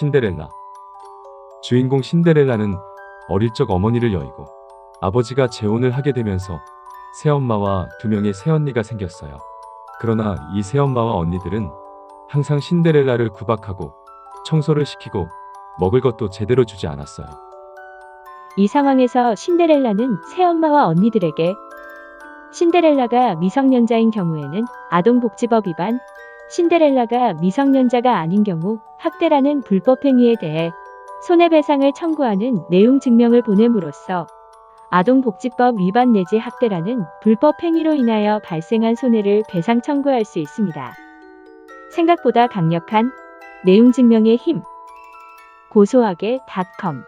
신데렐라. 주인공 신데렐라는 어릴 적 어머니를 여의고 아버지가 재혼을 하게 되면서 새엄마와 두 명의 새언니가 생겼어요. 그러나 이 새엄마와 언니들은 항상 신데렐라를 구박하고 청소를 시키고 먹을 것도 제대로 주지 않았어요. 이 상황에서 신데렐라는 새엄마와 언니들에게 신데렐라가 미성년자인 경우에는 아동복지법 위반, 신데렐라가 미성년자가 아닌 경우 학대라는 불법행위에 대해 손해배상을 청구하는 내용 증명을 보냄으로써 아동복지법 위반 내지 학대라는 불법행위로 인하여 발생한 손해를 배상 청구할 수 있습니다. 생각보다 강력한 내용 증명의 힘 고소하게 닷컴